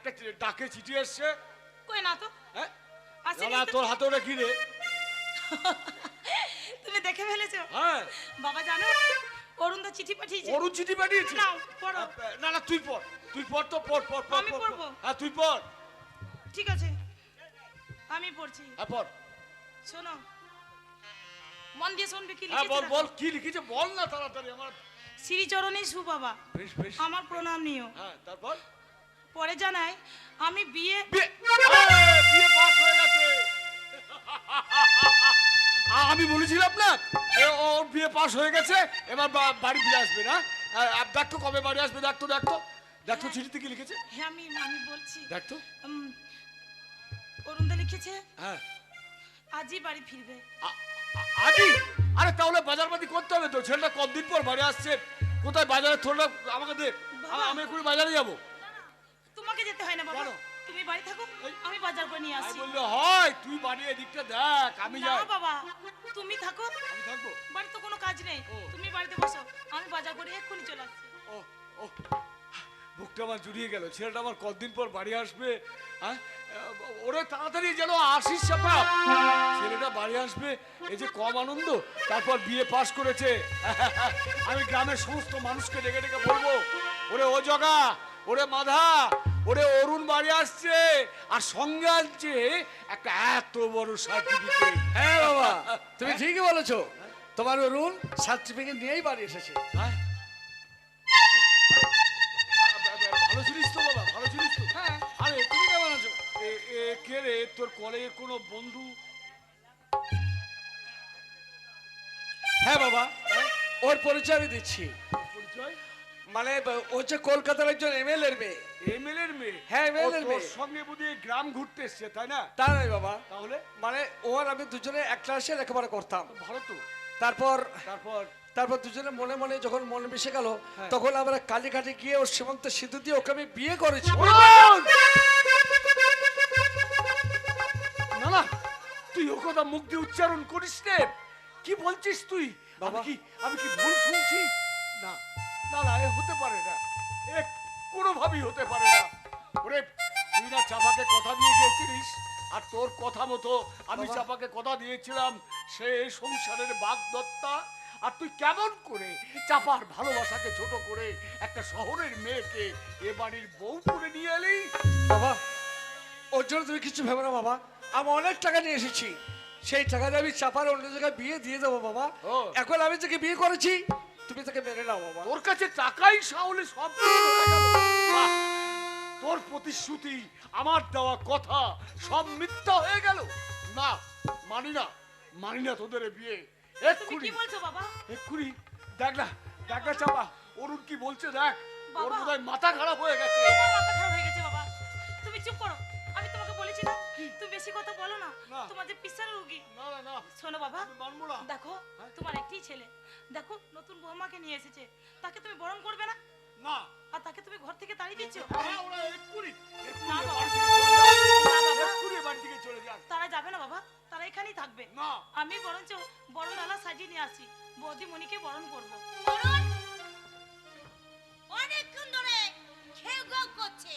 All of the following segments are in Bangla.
একটা ডাকে চিঠি এসছে। কই না তো? হ্যাঁ। তোর হাতে ওটা কি রে? তুমি দেখে ফেলেছো? হ্যাঁ। বাবা জানো অরুণ দা চিঠি পাঠিয়েছে। অরুণ চিঠি পাঠিয়েছে? নাও, পড়ো। না না তুই পড় তুই পড় তো পড় পড় পড় আমি পড়ব? হ্যাঁ তুই পড়। ঠিক আছে। আমি পড়ছি। হ্যাঁ পড়। শোনো মন দিয়ে শুনবে কি হ্যাঁ বল বল কি লিখেছে? বল না তাড়াতাড়ি আমার শ্রীচরণে সু বাবা বেশ বেশ। আমার প্রণাম নিও। হ্যাঁ তারপর? পরে জানাই আমি বিয়ে বিয়ে পাস হয়ে গেছে। আমি বলেছিলাম না ওর বিয়ে পাস হয়ে গেছে এবার বাড়ি ফিরে আসবে না। দেখ কবে বাড়ি আসবে দেখ তো দেখ তো। চিঠিতে কি লিখেছে? হ্যাঁ আমি আমি বলছি। দেখ অরুণদা লিখেছে হ্যাঁ। আজই বাড়ি ফিরবে। আজই? আরে তাহলে বাজারপাতি করতে হবে তো। ছেলেটা কতদিন পর বাড়ি আসছে? কোথায় বাজারে থোড়া আমাকে দে। আমি এক্ষুনি বাজারে যাব। হয় না বাবা। তুমি বাড়ি থাকো আমি বাজার করে নিয়ে আমি আসছি হয় তুই বাড়ি এদিকটা দেখ আমি না বাবা তুমি থাকো। আমি থাকব? বাড়িতে কোনো কাজ নেই। তুমি বাড়িতে বসো আমি বাজার করে এক্ষুনি চলে আসছি। ও ও বুকটা আমার জুড়িয়ে গেল। ছেলেটা আমার কতদিন পর বাড়ি আসবে হ্যাঁ? ওরে তাড়াতাড়ি যেন আসিস চাপা। ছেলেটা বাড়ি আসবে এই যে কম আনন্দ তারপর বিয়ে পাশ করেছে। আমি গ্রামের সমস্ত মানুষকে ডেকে ডেকে বলব ওরে ও জগা ওরে মাধা ওরে অরুণ বাড়ি আসছে আর সঙ্গে আনছে একটা এত বড় সার্টিফিকেট হ্যাঁ বাবা। তুমি ঠিকই বলেছ। তোমার অরুণ সার্টিফিকেট নিয়েই বাড়ি এসেছে। হ্যাঁ। ভালো ছিলিস তো বাবা ভালো ছিলিস তো। হ্যাঁ। আরে তুমি কেমন আছো? কে রে? তোর কলেজের কোনো বন্ধু? হ্যাঁ বাবা। ওর পরিচয় আমি দিচ্ছি। পরিচয়? মানে ও হচ্ছে কলকাতার একজন এমএলএ এর মেয়ে। এমএলএ এর মেয়ে? হ্যাঁ, ও এর মেয়ে। সঙ্গে বুঝিয়ে গ্রাম ঘুরতে এসছে তাই না? তা নয় বাবা। তাহলে? মানে ওর আমি দুজনে এক ক্লাসে লেখাপড়া করতাম। ভালো তো। তারপর তারপর? তারপর দুজনে মনে মনে যখন মনে মিশে গেল হ্যাঁ। তখন আমরা কালীঘাটে গিয়ে ওর সীমন্ত সিদ্ধু দিয়ে ওকে আমি বিয়ে করেছি! না না তুই ও কথা মুখ দিয়ে উচ্চারণ করিস রে কি বলছিস তুই? বাবা। আমি কি আমি কি ভুল শুনছি? না। না না এ হতে পারে না। এ কোনোভাবেই হতে পারে না। ওরে তুই না চাপাকে কথা দিয়ে গিয়েছিলিস আর তোর কথা মতো আমি চাপাকে কথা দিয়েছিলাম সে সংসারের বাগদত্তা। আর তুই কেমন করে চাপার ভালোবাসাকে ছোট করে একটা শহরের মেয়েকে এ বাড়ির বউ করে নিয়ে এলি? বাবা ওর জন্য তুমি কিছু ভেবো না বাবা। আমি অনেক টাকা নিয়ে এসেছি। সেই টাকা দিয়ে আমি চাপার অন্য জায়গায় বিয়ে দিয়ে দেবো বাবা। এখন আমি যাকে বিয়ে করেছি। তুমি তাকে মেনে নাও বাবা। তোর কাছে টাকাই সাহলে সব গেল। বাহ! তোর প্রতিশ্রুতি আমার দেওয়া কথা সব মিথ্যা হয়ে গেল। না মানি না মানি না তোদের এ বিয়ে। তুমি এক্ষুনি কি বলছো বাবা? এক্ষুনি দেখ না দেখ না চাপা অরুণ কি বলছে দেখ? ওর বাবা। বোধহয় মাথা খারাপ হয়ে গেছে। আমার মাথা খারাপ হয়ে গেছে বাবা। তুমি চুপ করো। যে পিসার রুগী। না না না। শোনো বাবা মানবো না দেখো হ্যাঁ? তোমার একটি ছেলে। দেখো নতুন বৌমাকে নিয়ে এসেছে। তাকে তুমি বরণ করবে না? না। আর তাকে তুমি ঘর থেকে তাড়িয়ে দিচ্ছ? হ্যাঁ, ওরা এক্ষুনি না, বাবা। থেকে চলে যাক। না, বাবা। এক্ষুনি বাড়ি থেকে চলে যাক। তারা যাবে না বাবা। তারা এখানেই থাকবে। না। আমি বরঞ্চ বড় ডালা সাজিয়ে নিয়ে আসি বৌদি মনিকে বরণ করব। অনেকক্ষণ ধরে খেউ করছে।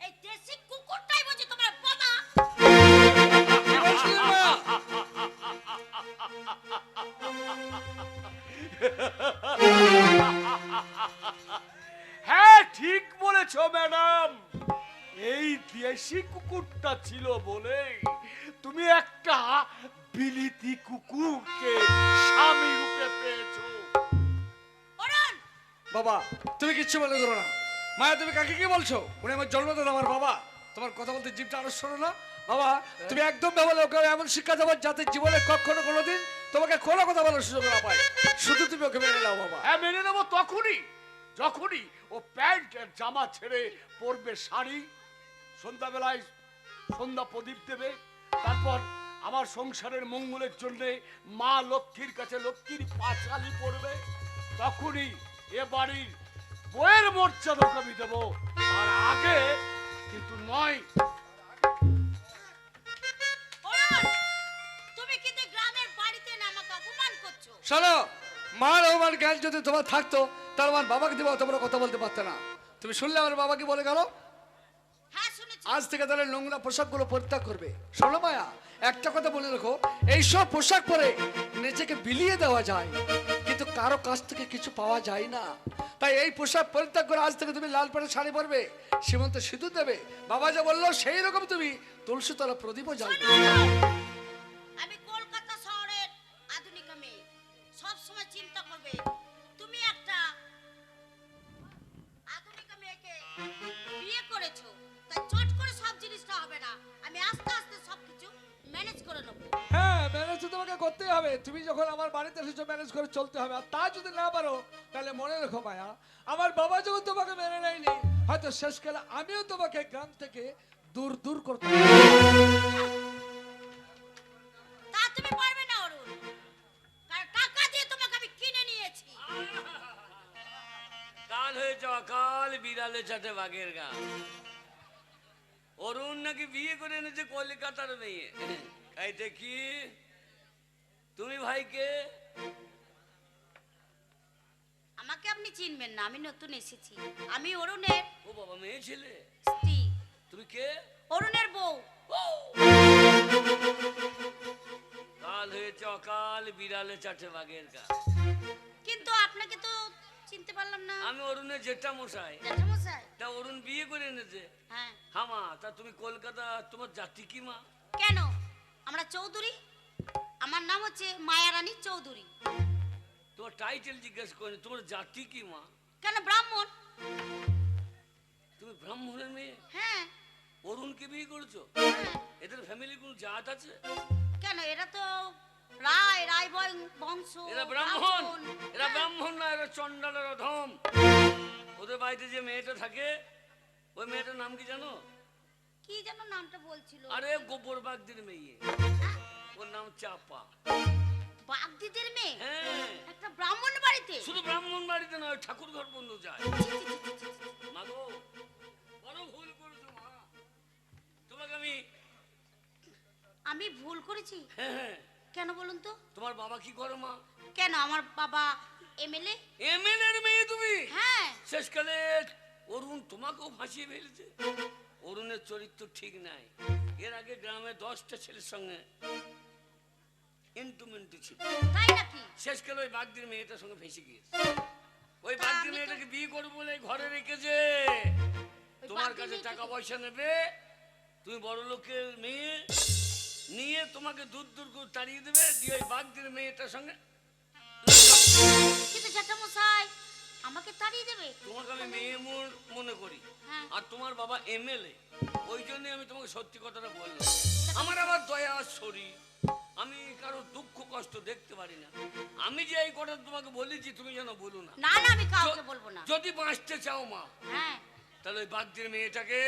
এই দেশি কুকুরটাই হ্যাঁ ঠিক বলেছ ম্যাডাম। এই দেশি কুকুরটা ছিল বলে তুমি একটা বিলিতি কুকুরকে স্বামী রূপে পেয়েছ। বাবা তুমি কিচ্ছু মনে করো না। মায়া তুমি কাকে কি বলছো? উনি আমার জন্মদাতা আমার বাবা। তোমার কথা বলতে জিভটা আরও শোনো না। বাবা, তুমি একদম ভেবে ওকে এমন শিক্ষা দেবো যাতে জীবনে কখনো কোনোদিন তোমাকে কোনো কথা বলার সুযোগ না পায়। শুধু তুমি ওকে মেনে নাও, বাবা। হ্যাঁ মেনে নেব তখনই, যখনই ও প্যান্ট জামা ছেড়ে পরবে শাড়ি, সন্ধ্যাবেলায় সন্ধ্যা প্রদীপ দেবে, তারপর আমার সংসারের মঙ্গলের জন্য মা লক্ষ্মীর কাছে লক্ষ্মীর পাঁচালি পড়বে, তখনই এ বাড়ির বইয়ের মর্যাদা আমি দেবো। আর আগে কিন্তু নয়। অরুণ তুমি কিন্তু গ্রামের বাড়িতে না আমাকে অপমান করছ? শোনো মার আমার জ্ঞান যদি তোমার থাকতো তার আমার বাবাকে দেবো তোমরা কথা বলতে পারতে না। তুমি শুনলে আমার বাবাকে বলে গেল? হ্যাঁ আজ থেকে তাহলে নোংরা পোশাকগুলো পরিত্যাগ করবে। শোনো মায়া একটা কথা বলে রাখো এইসব পোশাক পরে নিজেকে বিলিয়ে দেওয়া যায়। কিন্তু কারও কাছ থেকে কিছু পাওয়া যায় না। তাই এই পোশাক পরিত্যাগ করে আজ থেকে তুমি লাল পাড়ে শাড়ি পরবে, সীমন্ত সিঁদুর দেবে। বাবা যা বলল সেই রকম তুমি তুলসী তলা প্রদীপও জ্বালবে হবে তুমি যখন আমার বাড়িতে এসেছ ম্যানেজ করে চলতে হবে আর তা যদি না পারো তাহলে মনে রেখো মায়া আমার বাবা যখন তোমাকে মেনে নেয়নি হয়তো শেষকালে আমিও তোমাকে গ্রাম থেকে দূর দূর করতে তা তুমি পারবে না অরুণ। কারণ টাকা দিয়ে তোমাকে আমি কিনে নিয়েছি। কাল হয়েছে অকাল বিড়ালে চাটে বাঘের গা। অরুণ নাকি বিয়ে করে এনেছে কলকাতার মেয়ে। এই দেখি। তুমি ভাইকে? আমাকে আপনি চিনবেন না আমি নতুন এসেছি। আমি অরুণের ও বাবা মেয়ে ছেলে? স্ত্রী। তুমি কে? অরুণের বউ। কাল হয়েছে অকাল বিড়ালে চাটে বাঘের গা। কিন্তু আপনাকে তো চিনতে পারলাম না। আমি অরুণের জেঠা মশাই জ্যাঠামশাই তা অরুণ বিয়ে করে এনেছে। হ্যাঁ। হামা তা তুমি কলকাতা তোমার জাতি কি মা? কেন? আমরা চৌধুরী? আমার নাম হচ্ছে মায়ারানী চৌধুরী। তোমার টাইটেল জিজ্ঞেস করি তোমার জাতি কি মা? কেন ব্রাহ্মণ? তুমি ব্রাহ্মণের মেয়ে? হ্যাঁ। অরুণকে বিয়ে করেছ? হ্যাঁ। এদের ফ্যামিলি কোন জাত আছে? কেন? এরা তো রায় রায় বং- বংশ এরা ব্রাহ্মণ। এরা ব্রাহ্মণ না এরা চন্ডালের অধম। ওদের বাড়িতে যে মেয়েটা থাকে ওই মেয়েটার নাম কি জানো? কি যেন নামটা বলছিল। আরে গোবর বাগদির মেয়ে। হ্যাঁ? ওর নাম চাপা। বাগদিদের মেয়ে? হ্যাঁ। একটা ব্রাহ্মণ বাড়িতে? শুধু ব্রাহ্মণ বাড়িতে নয় ঠাকুর ঘর বন্ধু যায়। মাগো বড় ভুল করেছ মা। তোমাকে আমি আমি ভুল করেছি? হ্যাঁ হ্যাঁ। কেন বলুন তো? তোমার বাবা কি করো মা? কেন আমার বাবা এমএলএ? এমএলএর মেয়ে তুমি? হ্যাঁ। শেষকালে অরুণ তোমাকেও ফাঁসিয়ে ফেলেছে। অরুণের চরিত্র ঠিক নাই। এর আগে গ্রামে দশটা ছেলের সঙ্গে ইন্টুমেন্টু ছিল। তাই নাকি? শেষকালে ওই বাগদির মেয়েটার সঙ্গে ফেসে গিয়েছে। ওই বাগদির মেয়েটাকে বিয়ে করব বলে ঘরে রেখেছে। তোমার কাছে টাকা পয়সা নেবে। তুমি বড় লোকের মেয়ে। নিয়ে তোমাকে দূর দূর করে তাড়িয়ে দেবে। দিয়ে ওই বাগদির মেয়েটার সঙ্গে কিন্তু জ্যাঠামশাই আমাকে তাড়িয়ে দেবে? তোমাকে আমি মেয়ে মন- মনে করি। হ্যাঁ। আর তোমার বাবা এমএলএ। ওই জন্য আমি তোমাকে সত্যি কথাটা বললাম। আমার আবার দয়া শরীর। আমি কারও দুঃখ কষ্ট দেখতে পারি না। আমি যে এই কথা তোমাকে বলেছি তুমি যেন বলো না। না না আমি কাউকে বলব না। যদি বাঁচতে চাও মা হ্যাঁ। তাহলে ওই বাগদির মেয়েটাকে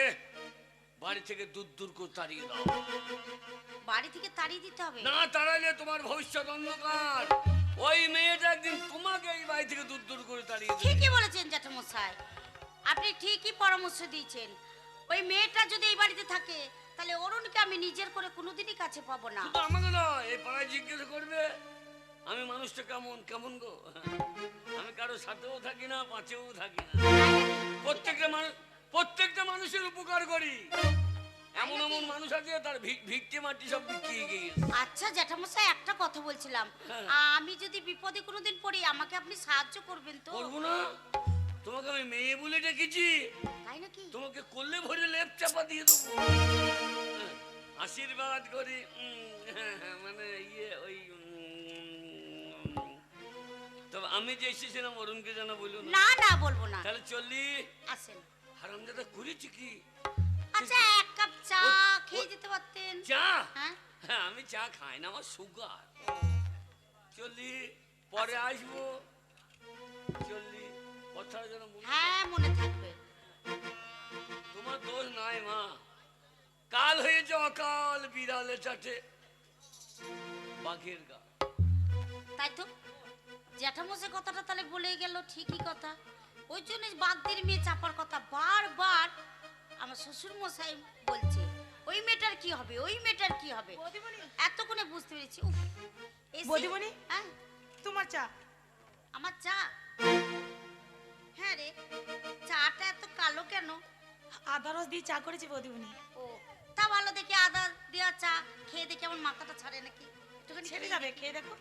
বাড়ি থেকে দূর দূর করে তাড়িয়ে দাও। বাড়ি থেকে তাড়িয়ে দিতে হবে? না তাড়াইলে তোমার ভবিষ্যৎ অন্ধকার। ওই মেয়েটা একদিন তোমাকে এই বাড়ি থেকে দূর দূর করে তাড়িয়ে দেবে। ঠিকই বলেছেন জ্যাঠামশাই। আপনি ঠিকই পরামর্শ দিয়েছেন। ওই মেয়েটা যদি এই বাড়িতে থাকে তাহলে অরুণকে আমি নিজের করে কোনোদিনই কাছে পাবো না। শুধু আমাকে নয় এই পাড়ায় জিজ্ঞেস করবে আমি মানুষটা কেমন কেমন গো? আমি কারও সাথেও থাকি না পাঁচেও থাকি না। প্রত্যেকটা মানুষ প্রত্যেকটা মানুষের উপকার করি। এমন এমন মানুষ আছে তার ভিক্টি মাটি সব বিক্রি গিয়েছে আচ্ছা জ্যাঠামশাই একটা কথা বলছিলাম। হ্যাঁ। আমি যদি বিপদে কোনোদিন পড়ি আমাকে আপনি সাহায্য করবেন তো? করব না। তোমাকে আমি মেয়ে বলে ডেকেছি। তোমাকে করলে ভরে লেপ চাপা দিয়ে দেবো। আশীর্বাদ করি। মানে ইয়ে ওই তবে আমি যে এসেছিলাম অরুণকে যেন বলল না। না বলব না। তাহলে চললি আসেন। হারামজাদা করেছি কি? আচ্ছা এক কাপ চা খেয়ে যেতে পারতেন। চা? হ্যাঁ। হ্যাঁ আমি চা খাই না আমার সুগার চললি পরে আসব। চললি যেন হ্যাঁ মনে থাকবে। তোমার দোষ নাই মা। কাল হয়েছে অকাল বিড়ালে চাটে। বাঘের গা। তাই তো? জ্যাঠামশাই কথাটা তাহলে বলেই গেল ঠিকই কথা। ওই জন্য বাগদির মেয়ে চাপার কথা বারবার আমার শ্বশুর মশাই বলছে। ওই মেয়েটার কি হবে? ওই মেয়েটার কি হবে? এতক্ষণে বুঝতে পেরেছি। বৌদিমণি? হ্যাঁ। তোমার চা। আমার চা? রে চাটা এত কালো কেন? আদা রস দিয়ে চা করেছি বৌদিমণি। ও তা ভালো দেখি আদা দেওয়া চা খেয়ে দেখি আমার মাথাটা ছাড়ে নাকি। একটুখানি ছেড়ে যাবে খেয়ে দেখো।